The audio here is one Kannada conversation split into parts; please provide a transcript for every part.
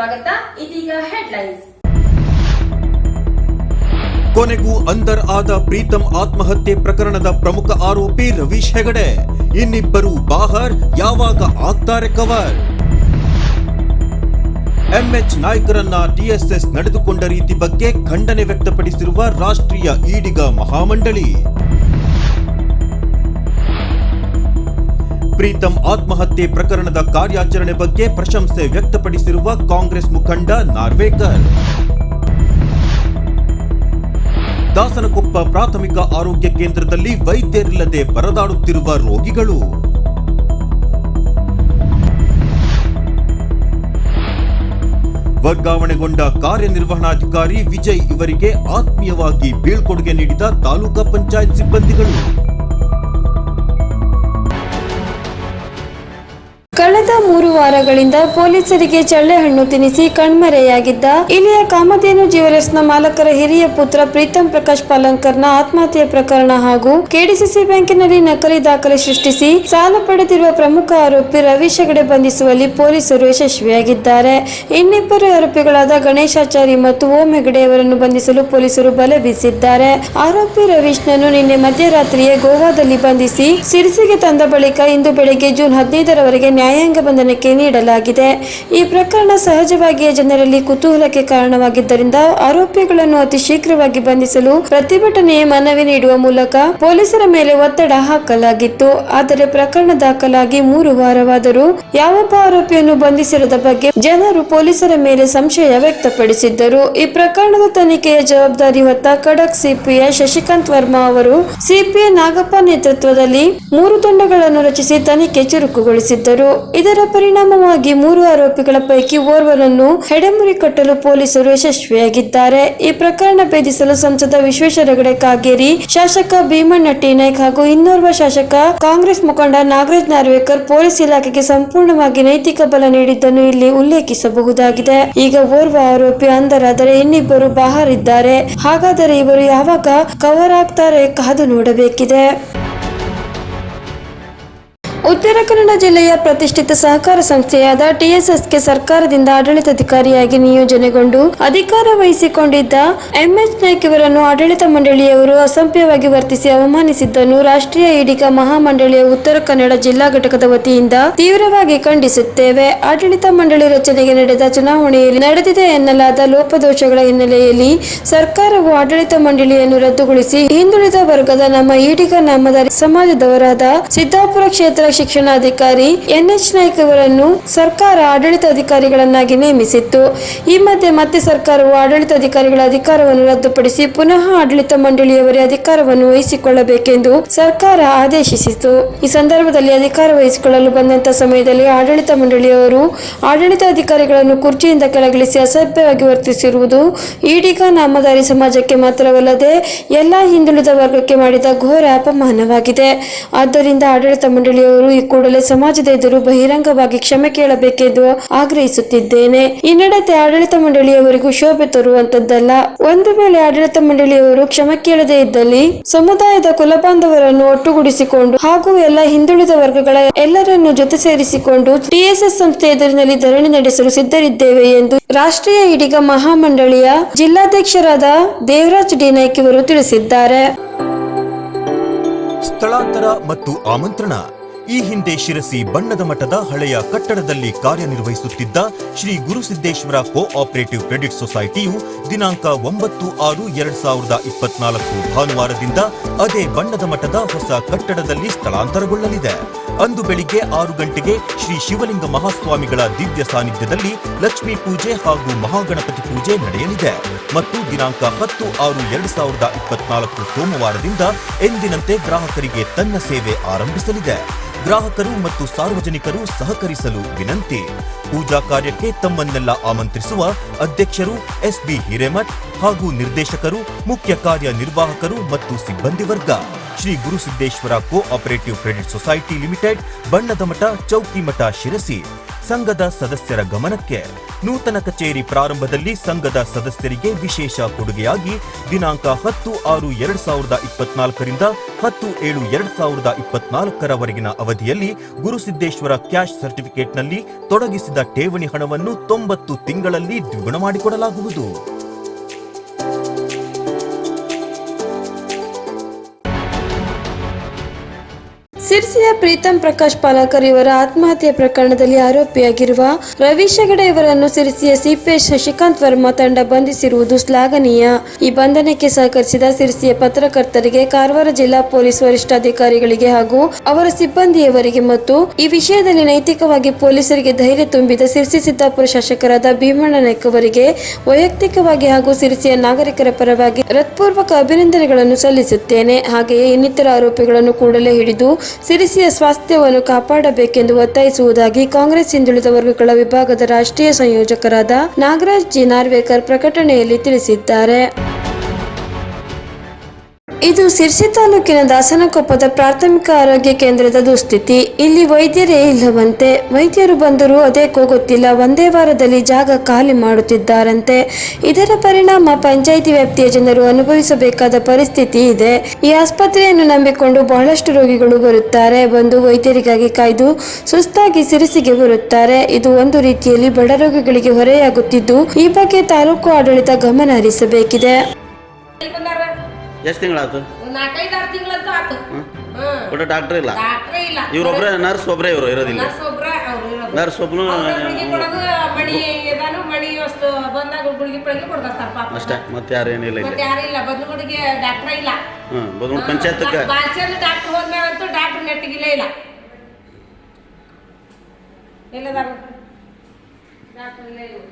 ಸ್ವಾಗತ. ಇದೀಗ ಹೆಡ್ಲೈನ್ಸ್ ಕೊನೆಗೂ ಅಂದರ್ ಆದ ಪ್ರೀತಂ ಆತ್ಮಹತ್ಯೆ ಪ್ರಕರಣದ ಪ್ರಮುಖ ಆರೋಪಿ ರವೀಶ್ ಹೆಗಡೆ. ಇನ್ನಿಬ್ಬರು ಬಾಹರ್, ಯಾವಾಗ ಆಗ್ತಾರೆ ಕವರ್? ಎಂಎಚ್ ನಾಯ್ಕರನ್ನ ಟಿಎಸ್ಎಸ್ ನಡೆದುಕೊಂಡ ರೀತಿ ಬಗ್ಗೆ ಖಂಡನೆ ವ್ಯಕ್ತಪಡಿಸಿರುವ ರಾಷ್ಟ್ರೀಯ ಈಡಿಗ ಮಹಾಮಂಡಳಿ. ಪ್ರೀತಂ ಆತ್ಮಹತ್ಯೆ ಪ್ರಕರಣದ ಕಾರ್ಯಾಚರಣೆ ಬಗ್ಗೆ ಪ್ರಶಂಸೆ ವ್ಯಕ್ತಪಡಿಸಿರುವ ಕಾಂಗ್ರೆಸ್ ಮುಖಂಡ ನಾರ್ವೇಕರ್. ದಾಸನಕೊಪ್ಪ ಪ್ರಾಥಮಿಕ ಆರೋಗ್ಯ ಕೇಂದ್ರದಲ್ಲಿ ವೈದ್ಯರಿಲ್ಲದೆ ಪರದಾಡುತ್ತಿರುವ ರೋಗಿಗಳು. ವರ್ಗಾವಣೆಗೊಂಡ ಕಾರ್ಯನಿರ್ವಹಣಾಧಿಕಾರಿ ವಿಜಯ್ ಇವರಿಗೆ ಆತ್ಮೀಯವಾಗಿ ಬೀಳ್ಕೊಡುಗೆ ನೀಡಿದ ತಾಲೂಕಾ ಪಂಚಾಯತ್ ಸಿಬ್ಬಂದಿಗಳು. ವಾರಗಳಿಂದ ಪೊಲೀಸರಿಗೆ ಚಳ್ಳೆಹಣ್ಣು ತಿನ್ನಿಸಿ ಕಣ್ಮರೆಯಾಗಿದ್ದ ಇಲ್ಲಿಯ ಕಾಮಧೇನು ಜ್ಯುವೆಲರ್ಸ್ನ ಮಾಲಕರ ಹಿರಿಯ ಪುತ್ರ ಪ್ರೀತಂ ಪ್ರಕಾಶ್ ಪಾಲಂಕರ್ನ ಆತ್ಮಹತ್ಯೆ ಪ್ರಕರಣ ಹಾಗೂ ಕೆಡಿಸಿಸಿ ಬ್ಯಾಂಕಿನಲ್ಲಿ ನಕಲಿ ದಾಖಲೆ ಸೃಷ್ಟಿಸಿ ಸಾಲ ಪಡೆದಿರುವ ಪ್ರಮುಖ ಆರೋಪಿ ರವೀಶ್ ಹೆಗಡೆ ಬಂಧಿಸುವಲ್ಲಿ ಪೊಲೀಸರು ಯಶಸ್ವಿಯಾಗಿದ್ದಾರೆ. ಇನ್ನಿಬ್ಬರು ಆರೋಪಿಗಳಾದ ಗಣೇಶಾಚಾರಿ ಮತ್ತು ಓಂ ಹೆಗಡೆ ಅವರನ್ನು ಬಂಧಿಸಲು ಪೊಲೀಸರು ಬಲೆ ಬೀಸಿದ್ದಾರೆ. ಆರೋಪಿ ರವೀಶ್ನನ್ನು ನಿನ್ನೆ ಮಧ್ಯರಾತ್ರಿಯೇ ಗೋವಾದಲ್ಲಿ ಬಂಧಿಸಿ ಸಿರಿಸಿಗೆ ತಂದ ಬಳಿಕ ಇಂದು ಬೆಳಗ್ಗೆ ಜೂನ್ ಹದಿನೈದರವರೆಗೆ ನ್ಯಾಯಾಂಗ ಬಂಧನಕ್ಕೆ ನೀಡಲಾಗಿದೆ. ಈ ಪ್ರಕರಣ ಸಹಜವಾಗಿಯೇ ಜನರಲ್ಲಿ ಕುತೂಹಲಕ್ಕೆ ಕಾರಣವಾಗಿದ್ದರಿಂದ ಆರೋಪಿಗಳನ್ನು ಅತಿ ಶೀಘ್ರವಾಗಿ ಬಂಧಿಸಲು ಪ್ರತಿಭಟನೆ ಮನವಿ ನೀಡುವ ಮೂಲಕ ಪೊಲೀಸರ ಮೇಲೆ ಒತ್ತಡ ಹಾಕಲಾಗಿತ್ತು. ಆದರೆ ಪ್ರಕರಣ ದಾಖಲಾಗಿ ಮೂರು ವಾರವಾದರೂ ಯಾವೊಬ್ಬ ಆರೋಪಿಯನ್ನು ಬಂಧಿಸಿರದ ಬಗ್ಗೆ ಜನರು ಪೊಲೀಸರ ಮೇಲೆ ಸಂಶಯ ವ್ಯಕ್ತಪಡಿಸಿದ್ದರು. ಈ ಪ್ರಕರಣದ ತನಿಖೆಯ ಜವಾಬ್ದಾರಿ ಹೊತ್ತ ಖಡಕ್ ಸಿಪಿಐ ಶಶಿಕಾಂತ್ ವರ್ಮಾ ಅವರು ಸಿಪಿಐ ನಾಗಪ್ಪ ನೇತೃತ್ವದಲ್ಲಿ ಮೂರು ತಂಡಗಳನ್ನು ರಚಿಸಿ ತನಿಖೆ ಚುರುಕುಗೊಳಿಸಿದ್ದರು. ಇದರ ಪರಿಣಾಮವಾಗಿ ಮೂರು ಆರೋಪಿಗಳ ಪೈಕಿ ಓರ್ವನನ್ನು ಹೆಡೆಮುರಿ ಕಟ್ಟಲು ಪೊಲೀಸರು ಯಶಸ್ವಿಯಾಗಿದ್ದಾರೆ. ಈ ಪ್ರಕರಣ ಭೇದಿಸಲು ಸಂಸದ ವಿಶ್ವೇಶ್ವರ ಹೆಗಡೆ ಕಾಗೇರಿ, ಶಾಸಕ ಭೀಮಣ್ಣ ಟಿ ನಾಯ್ಕ್ ಹಾಗೂ ಇನ್ನೋರ್ವ ಶಾಸಕ ಕಾಂಗ್ರೆಸ್ ಮುಖಂಡ ನಾಗರಾಜ್ ನಾರ್ವೇಕರ್ ಪೊಲೀಸ್ ಇಲಾಖೆಗೆ ಸಂಪೂರ್ಣವಾಗಿ ನೈತಿಕ ಬಲ ನೀಡಿದ್ದನ್ನು ಇಲ್ಲಿ ಉಲ್ಲೇಖಿಸಬಹುದಾಗಿದೆ. ಈಗ ಓರ್ವ ಆರೋಪಿ ಅಂದರಾದರೆ ಇನ್ನಿಬ್ಬರು ಬಾಹರಿದ್ದಾರೆ. ಹಾಗಾದರೆ ಇವರು ಯಾವಾಗ ಕವರ್ ಆಗ್ತಾರೆ ಕಾದು ನೋಡಬೇಕಿದೆ. ಉತ್ತರ ಕನ್ನಡ ಜಿಲ್ಲೆಯ ಪ್ರತಿಷ್ಠಿತ ಸಹಕಾರ ಸಂಸ್ಥೆಯಾದ ಟಿಎಸ್ಎಸ್ಗೆ ಸರ್ಕಾರದಿಂದ ಆಡಳಿತಾಧಿಕಾರಿಯಾಗಿ ನಿಯೋಜನೆಗೊಂಡು ಅಧಿಕಾರ ವಹಿಸಿಕೊಂಡಿದ್ದ ಎಂಎಚ್ ನಾಯ್ಕ್ ಇವರನ್ನು ಆಡಳಿತ ಮಂಡಳಿಯವರು ಅಸಭ್ಯವಾಗಿ ವರ್ತಿಸಿ ಅವಮಾನಿಸಿದ್ದನ್ನು ರಾಷ್ಟ್ರೀಯ ಈಡಿಗ ಮಹಾಮಂಡಳಿಯ ಉತ್ತರ ಕನ್ನಡ ಜಿಲ್ಲಾ ಘಟಕದ ವತಿಯಿಂದ ತೀವ್ರವಾಗಿ ಖಂಡಿಸುತ್ತೇವೆ. ಆಡಳಿತ ಮಂಡಳಿ ರಚನೆಗೆ ನಡೆದ ಚುನಾವಣೆಯಲ್ಲಿ ನಡೆದಿದೆ ಎನ್ನಲಾದ ಲೋಪದೋಷಗಳ ಹಿನ್ನೆಲೆಯಲ್ಲಿ ಸರ್ಕಾರವು ಆಡಳಿತ ಮಂಡಳಿಯನ್ನು ರದ್ದುಗೊಳಿಸಿ ಹಿಂದುಳಿದ ವರ್ಗದ ನಮ್ಮ ಈಡಿಗ ನಾಮಧಾರಿ ಸಮಾಜದವರಾದ ಸಿದ್ದಾಪುರ ಕ್ಷೇತ್ರ ಶಿಕ್ಷಣಾಧಿಕಾರಿ ಎನ್ಎಚ್ ನಾಯ್ಕ ಅವರನ್ನು ಸರ್ಕಾರ ಆಡಳಿತಾಧಿಕಾರಿಗಳನ್ನಾಗಿ ನೇಮಿಸಿತ್ತು. ಈ ಮಧ್ಯೆ ಮತ್ತೆ ಸರ್ಕಾರವು ಆಡಳಿತಾಧಿಕಾರಿಗಳ ಅಧಿಕಾರವನ್ನು ರದ್ದುಪಡಿಸಿ ಪುನಃ ಆಡಳಿತ ಮಂಡಳಿಯವರೇ ಅಧಿಕಾರವನ್ನು ವಹಿಸಿಕೊಳ್ಳಬೇಕೆಂದು ಸರ್ಕಾರ ಆದೇಶಿಸಿತು ಈ ಸಂದರ್ಭದಲ್ಲಿ ಅಧಿಕಾರ ವಹಿಸಿಕೊಳ್ಳಲು ಬಂದಂತ ಸಮಯದಲ್ಲಿ ಆಡಳಿತ ಮಂಡಳಿಯವರು ಆಡಳಿತಾಧಿಕಾರಿಗಳನ್ನು ಕುರ್ಚಿಯಿಂದ ಕೆಳಗಿಳಿಸಿ ಅಸಭ್ಯವಾಗಿ ವರ್ತಿಸಿರುವುದು ಈಡಿಗ ನಾಮಧಾರಿ ಸಮಾಜಕ್ಕೆ ಮಾತ್ರವಲ್ಲದೆ ಎಲ್ಲಾ ಹಿಂದುಳಿದ ವರ್ಗಕ್ಕೆ ಮಾಡಿದ ಘೋರ ಅಪಮಾನವಾಗಿದೆ. ಆದ್ದರಿಂದ ಆಡಳಿತ ಮಂಡಳಿಯವರು ಈ ಕೂಡಲೇ ಸಮಾಜದ ಎದುರು ಬಹಿರಂಗವಾಗಿ ಕ್ಷಮೆ ಕೇಳಬೇಕೆಂದು ಆಗ್ರಹಿಸುತ್ತಿದ್ದೇನೆ. ಈ ನಡತೆ ಆಡಳಿತ ಮಂಡಳಿಯವರಿಗೂ ಶೋಭೆ ತರುವಂತದ್ದಲ್ಲ. ಒಂದು ವೇಳೆ ಆಡಳಿತ ಮಂಡಳಿಯವರು ಕ್ಷಮೆ ಕೇಳದೇ ಇದ್ದಲ್ಲಿ ಸಮುದಾಯದ ಕುಲಬಾಂಧವರನ್ನು ಒಟ್ಟುಗೂಡಿಸಿಕೊಂಡು ಹಾಗೂ ಎಲ್ಲ ಹಿಂದುಳಿದ ವರ್ಗಗಳ ಎಲ್ಲರನ್ನು ಜೊತೆ ಸೇರಿಸಿಕೊಂಡು ಟಿಎಸ್ಎಸ್ ಸಂಸ್ಥೆ ಎದುರಿನಲ್ಲಿ ಧರಣಿ ನಡೆಸಲು ಸಿದ್ಧರಿದ್ದೇವೆ ಎಂದು ರಾಷ್ಟ್ರೀಯ ಇಡಿಗ ಮಹಾಮಂಡಳಿಯ ಜಿಲ್ಲಾಧ್ಯಕ್ಷರಾದ ದೇವರಾಜ್ ಡಿ. ಇವರು ತಿಳಿಸಿದ್ದಾರೆ. ಸ್ಥಳಾಂತರ ಮತ್ತು ಆಮಂತ್ರಣ ಈ ಹಿಂದೆ ಶಿರಸಿ ಬಣ್ಣದ ಮಠದ ಹಳೆಯ ಕಟ್ಟಡದಲ್ಲಿ ಕಾರ್ಯನಿರ್ವಹಿಸುತ್ತಿದ್ದ ಶ್ರೀ ಗುರುಸಿದ್ದೇಶ್ವರ ಕೋಆಪರೇಟಿವ್ ಕ್ರೆಡಿಟ್ ಸೊಸೈಟಿಯು ದಿನಾಂಕ ಒಂಬತ್ತು ಆರು ಎರಡ್ ಸಾವಿರದ ಇಪ್ಪತ್ನಾಲ್ಕು ಭಾನುವಾರದಿಂದ ಅದೇ ಬಣ್ಣದ ಮಠದ ಹೊಸ ಕಟ್ಟಡದಲ್ಲಿ ಸ್ಥಳಾಂತರಗೊಳ್ಳಲಿದೆ. ಅಂದು ಬೆಳಿಗ್ಗೆ ಆರು ಗಂಟೆಗೆ ಶ್ರೀ ಶಿವಲಿಂಗ ಮಹಾಸ್ವಾಮಿಗಳ ದಿವ್ಯ ಸಾನ್ನಿಧ್ಯದಲ್ಲಿ ಲಕ್ಷ್ಮೀ ಪೂಜೆ ಹಾಗೂ ಮಹಾಗಣಪತಿ ಪೂಜೆ ನಡೆಯಲಿದೆ. ಮತ್ತು ದಿನಾಂಕ ಹತ್ತು ಆರು ಎರಡ್ ಸಾವಿರದ ಇಪ್ಪತ್ನಾಲ್ಕು ಸೋಮವಾರದಿಂದ ಎಂದಿನಂತೆ ಗ್ರಾಹಕರಿಗೆ ತನ್ನ ಸೇವೆ ಆರಂಭಿಸಲಿದೆ. ಗ್ರಾಹಕರು ಮತ್ತು ಸಾರ್ವಜನಿಕರು ಸಹಕರಿಸಲು ವಿನಂತಿ. ಪೂಜಾ ಕಾರ್ಯಕ್ಕೆ ತಮ್ಮನ್ನೆಲ್ಲ ಆಮಂತ್ರಿಸುವ ಅಧ್ಯಕ್ಷರು ಎಸ್ಬಿ ಹಿರೇಮಠ್ ಹಾಗೂ ನಿರ್ದೇಶಕರು, ಮುಖ್ಯ ಕಾರ್ಯನಿರ್ವಾಹಕರು ಮತ್ತು ಸಿಬ್ಬಂದಿ ವರ್ಗ. Shri Gurusiddeshwara cooperative credit society limited ಬಣ್ಣದ ಮಠ ಚೌಕಿಮಠ ಶಿರಸಿ. ಸಂಘದ ಸದಸ್ಯರ ಗಮನಕ್ಕೆ ನೂತನ ಕಚೇರಿ ಪ್ರಾರಂಭದಲ್ಲಿ ಸಂಘದ ಸದಸ್ಯರಿಗೆ ವಿಶೇಷ ಕೊಡುಗೆಯಾಗಿ ದಿನಾಂಕ ಹತ್ತು ಆರು ಎರಡ್ ಸಾವಿರದ ಇಪ್ಪತ್ನಾಲ್ಕರಿಂದ ಹತ್ತು ಏಳು ಎರಡ್ ಸಾವಿರದ ಇಪ್ಪತ್ನಾಲ್ಕರವರೆಗಿನ ಅವಧಿಯಲ್ಲಿ ಗುರುಸಿದ್ದೇಶ್ವರ ಕ್ಯಾಶ್ ಸರ್ಟಿಫಿಕೇಟ್ನಲ್ಲಿ ತೊಡಗಿಸಿದ ಠೇವಣಿ ಹಣವನ್ನು ತೊಂಬತ್ತು ತಿಂಗಳಲ್ಲಿ ದ್ವಿಗುಣ ಮಾಡಿಕೊಡಲಾಗುವುದು. ಸಿರ್ಸಿಯ ಪ್ರೀತಂ ಪ್ರಕಾಶ್ ಪಾಲಕರ್ ಇವರ ಆತ್ಮಹತ್ಯೆ ಪ್ರಕರಣದಲ್ಲಿ ಆರೋಪಿಯಾಗಿರುವ ರವೀಶ್ ಹೆಗಡೆ ಇವರನ್ನು ಸಿರ್ಸಿಯ ಸಿಪಿಐ ಶಶಿಕಾಂತ್ ವರ್ಮಾ ತಂಡ ಬಂಧಿಸಿರುವುದು ಶ್ಲಾಘನೀಯ. ಈ ಬಂಧನಕ್ಕೆ ಸಹಕರಿಸಿದ ಸಿರ್ಸಿಯ ಪತ್ರಕರ್ತರಿಗೆ ಕಾರವಾರ ಜಿಲ್ಲಾ ಪೊಲೀಸ್ ವರಿಷ್ಠಾಧಿಕಾರಿಗಳಿಗೆ ಹಾಗೂ ಅವರ ಸಿಬ್ಬಂದಿಯವರಿಗೆ ಮತ್ತು ಈ ವಿಷಯದಲ್ಲಿ ನೈತಿಕವಾಗಿ ಪೊಲೀಸರಿಗೆ ಧೈರ್ಯ ತುಂಬಿದ ಸಿರ್ಸಿ ಸಿದ್ದಾಪುರ ಶಾಸಕರಾದ ಭೀಮಣ್ಣ ನಾಯ್ಕ ಅವರಿಗೆ ವೈಯಕ್ತಿಕವಾಗಿ ಹಾಗೂ ಸಿರ್ಸಿಯ ನಾಗರಿಕರ ಪರವಾಗಿ ಹೃತ್ಪೂರ್ವಕ ಅಭಿನಂದನೆಗಳನ್ನು ಸಲ್ಲಿಸುತ್ತೇನೆ. ಹಾಗೆಯೇ ಇನ್ನಿತರ ಆರೋಪಿಗಳನ್ನು ಕೂಡಲೇ ಹಿಡಿದು ಸಿರಿಸಿಯ ಸ್ವಾಸ್ಥ್ಯವನ್ನು ಕಾಪಾಡಬೇಕೆಂದು ಒತ್ತಾಯಿಸುವುದಾಗಿ ಕಾಂಗ್ರೆಸ್ ಹಿಂದುಳಿದ ವರ್ಗಗಳ ವಿಭಾಗದ ರಾಷ್ಟ್ರೀಯ ಸಂಯೋಜಕರಾದ ನಾಗರಾಜ್ ಜಿ. ನಾರ್ವೇಕರ್ ಪ್ರಕಟಣೆಯಲ್ಲಿ ತಿಳಿಸಿದ್ದಾರೆ. ಇದು ಸಿರ್ಸಿ ತಾಲೂಕಿನ ದಾಸನಕೊಪ್ಪದ ಪ್ರಾಥಮಿಕ ಆರೋಗ್ಯ ಕೇಂದ್ರದ ದುಸ್ಥಿತಿ. ಇಲ್ಲಿ ವೈದ್ಯರೇ ಇಲ್ಲವಂತೆ. ವೈದ್ಯರು ಬಂದರೂ ಅದೇಕೋ ಗೊತ್ತಿಲ್ಲ ಒಂದೇ ವಾರದಲ್ಲಿ ಜಾಗ ಖಾಲಿ ಮಾಡುತ್ತಿದ್ದಾರಂತೆ. ಇದರ ಪರಿಣಾಮ ಪಂಚಾಯಿತಿ ವ್ಯಾಪ್ತಿಯ ಜನರು ಅನುಭವಿಸಬೇಕಾದ ಪರಿಸ್ಥಿತಿ ಇದೆ. ಈ ಆಸ್ಪತ್ರೆಯನ್ನು ನಂಬಿಕೊಂಡು ಬಹಳಷ್ಟು ರೋಗಿಗಳು ಬರುತ್ತಾರೆ. ಬಂದು ವೈದ್ಯರಿಗಾಗಿ ಕಾಯ್ದು ಸುಸ್ತಾಗಿ ಸಿರಿಸಿಗೆ ಬರುತ್ತಾರೆ. ಇದು ಒಂದು ರೀತಿಯಲ್ಲಿ ಬಡ ರೋಗಿಗಳಿಗೆ ಹೊರೆಯಾಗುತ್ತಿದ್ದು, ಈ ಬಗ್ಗೆ ತಾಲೂಕು ಆಡಳಿತ ಗಮನ ಹರಿಸಬೇಕಿದೆ ಎಷ್ಟು ತಿಂಗಳಾಯ್ತು? ನಾಲ್ಕೈದು ಆರು ತಿಂಗಳಂತೂ ಆತು. ಹ್ಮ್? ಒಟ್ಟು ಡಾಕ್ಟ್ರ್ ಇಲ್ಲ? ಡಾಕ್ಟ್ರೇ ಇಲ್ಲ. ಇವ್ರೊಬ್ರೆ ನರ್ಸ್ ಒಬ್ರೆ ಇವರು ಇರೋದಿಲ್ಲ. ನರ್ಸ್ ಒಬ್ರ ಅವ್ರು ಇರೋದು. ನರ್ಸ್ ಒಬ್ನು ಅವ್ರ ಗುಳಿಗೆ ಕೊಡೋದು ಮಣಿ ಇದಾನು ಮಣಿ ಅಷ್ಟು ಬಂದಾಗ ಗುಳಿಗೆ ಪಳಿಗೆ ಕೊಡ್ತಾರ ಪಾಪ. ಅಷ್ಟೇ ಮತ್ತೆ ಯಾರು ಏನಿಲ್ಲ ಇಲ್ಲಿ. ಮತ್ತೆ ಯಾರು ಇಲ್ಲ. ಬದ್ಲುಗುಡಿಗೆ ಡಾಕ್ಟ್ರೇ ಇಲ್ಲ. ಹ್ಞೂ ಬದಲು ಪಂಚಾಯತ್ಗೆ ಬಾಲ್ಚಂದ್ ಡಾಕ್ಟರ್ ಹೋದ್ಮೇಲಂತೂ ಡಾಕ್ಟರ್ ನೆಟ್ಟಿಗಿಲ್ಲೇ ಇಲ್ಲ. ಎಲ್ಲದಾರ? ಡಾಕ್ಟರ್ ಇಲ್ಲೇ ಇಲ್ಲ.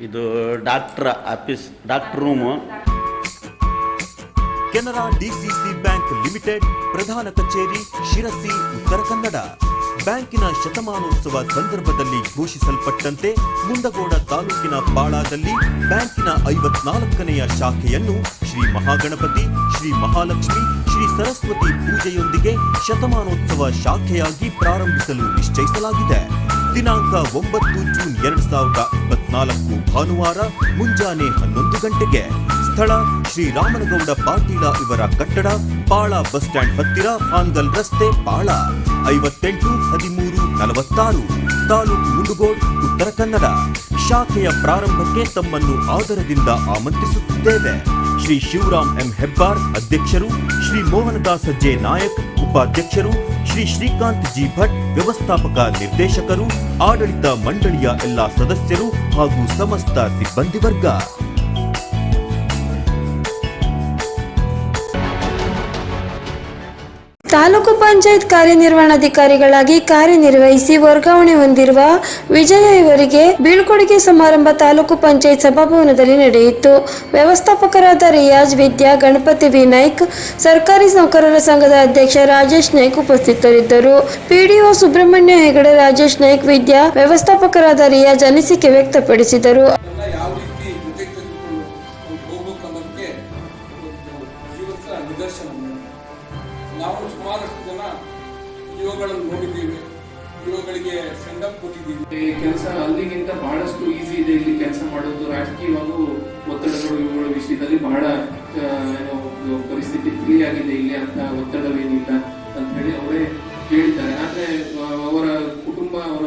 ಇದು ಡಾಕ್ಟ್ರ office doctor room Canara DCC bank limited, ಪ್ರಧಾನ ಕಚೇರಿ, ಶಿರಸಿ, ಉತ್ತರ ಕನ್ನಡ. ಬ್ಯಾಂಕಿನ ಶತಮಾನೋತ್ಸವ ಸಂದರ್ಭದಲ್ಲಿ ಘೋಷಿಸಲ್ಪಟ್ಟಂತೆ ಮುಂಡಗೋಡ ತಾಲೂಕಿನ ಪಾಳಾದಲ್ಲಿ ಬ್ಯಾಂಕಿನ ಐವತ್ನಾಲ್ಕನೆಯ ಶಾಖೆಯನ್ನು ಶ್ರೀ ಮಹಾಗಣಪತಿ, ಶ್ರೀ ಮಹಾಲಕ್ಷ್ಮಿ, ಶ್ರೀ ಸರಸ್ವತಿ ಪೂಜೆಯೊಂದಿಗೆ ಶತಮಾನೋತ್ಸವ ಶಾಖೆಯಾಗಿ ಪ್ರಾರಂಭಿಸಲು ನಿಶ್ಚಯಿಸಲಾಗಿದೆ. ದಿನಾಂಕ ಒಂಬತ್ತು ಜೂನ್ ಎರಡ್ ಸಾವಿರದ ಇಪ್ಪತ್ನಾಲ್ಕು ಭಾನುವಾರ, ಮುಂಜಾನೆ ಹನ್ನೊಂದು ಗಂಟೆಗೆ. ಸ್ಥಳ ಶ್ರೀರಾಮನಗೌಡ ಪಾಟೀಲ ಇವರ ಕಟ್ಟಡ, ಪಾಳ ಬಸ್ ಸ್ಟ್ಯಾಂಡ್ ಹತ್ತಿರ ಹಾಂಗಲ್ ರಸ್ತೆ, ಪಾಳ. ಐವತ್ತೆಂಟು, ಹದಿಮೂರು, ನಲವತ್ತಾರು. ತಾಲೂಕು ಮುಂಡುಗೋಡ್ ಉತ್ತರ ಕನ್ನಡ. ಶಾಖೆಯ ಪ್ರಾರಂಭಕ್ಕೆ ತಮ್ಮನ್ನು ಆದರದಿಂದ ಆಮಂತ್ರಿಸುತ್ತಿದ್ದೇವೆ. ಶ್ರೀ ಶಿವರಾಮ್ ಎಂ ಹೆಬ್ಬಾರ್ ಅಧ್ಯಕ್ಷರು, ಶ್ರೀ ಮೋಹನದಾಸ ಜೆ ನಾಯಕ್ ಉಪಾಧ್ಯಕ್ಷರು ಶ್ರೀ ಶ್ರೀಕಾಂತ್ ಜಿ ಭಟ್, ವ್ಯವಸ್ಥಾಪಕ ನಿರ್ದೇಶಕರು, ಆಡಳಿತ ಮಂಡಳಿಯ ಎಲ್ಲಾ ಸದಸ್ಯರು ಹಾಗೂ ಸಮಸ್ತ ಸಿಬ್ಬಂದಿ ವರ್ಗ. ತಾಲೂಕು ಪಂಚಾಯತ್ ಕಾರ್ಯನಿರ್ವಹಣಾಧಿಕಾರಿಗಳಾಗಿ ಕಾರ್ಯನಿರ್ವಹಿಸಿ ವರ್ಗಾವಣೆ ಹೊಂದಿರುವ ವಿಜಯ ಇವರಿಗೆ ಬೀಳ್ಕೊಡುಗೆ ಸಮಾರಂಭ ತಾಲೂಕು ಪಂಚಾಯತ್ ಸಭಾಭವನದಲ್ಲಿ ನಡೆಯಿತು. ವ್ಯವಸ್ಥಾಪಕರಾದ ರಿಯಾಜ್ ವಿದ್ಯಾ, ಗಣಪತಿ ವಿ. ನಾಯ್ಕ್, ಸರ್ಕಾರಿ ನೌಕರರ ಸಂಘದ ಅಧ್ಯಕ್ಷ ರಾಜೇಶ್ ನಾಯ್ಕ್ ಉಪಸ್ಥಿತರಿದ್ದರು. ಪಿಡಿಒ ಸುಬ್ರಹ್ಮಣ್ಯ ಹೆಗಡೆ ರಾಜೇಶ್ ನಾಯ್ಕ್ ವಿದ್ಯಾ, ವ್ಯವಸ್ಥಾಪಕರಾದ ರಿಯಾಜ್ ಅನಿಸಿಕೆ ವ್ಯಕ್ತಪಡಿಸಿದರು. ನಾವು ಸುಮಾರಷ್ಟು ಜನ ಯುವಗಳನ್ನು ನೋಡಿದ್ದೀವಿ. ಯುವಗಳಿಗೆ ಸೆಂಡಪ್ ಕೊಟ್ಟಿದ್ದೀವಿ. ಕೆಲಸ ಅಲ್ಲಿಗಿಂತ ಬಹಳಷ್ಟು ಈಸಿ ಇದೆ ಇಲ್ಲಿ ಕೆಲಸ ಮಾಡೋದು. ರಾಜಕೀಯವಾಗೂ ಒತ್ತಡಗಳು ಇವುಗಳ ವಿಷಯದಲ್ಲಿ ಬಹಳ ಏನೋ ಪರಿಸ್ಥಿತಿ ಫ್ರೀ ಆಗಿದೆ. ಇಲ್ಲಿ ಅಂತ ಒತ್ತಡವೇನಿಲ್ಲ ಅಂತ ಹೇಳಿ ಅವರೇ ಹೇಳ್ತಾರೆ ಆದ್ರೆ ಅವರ ಕುಟುಂಬ, ಅವರ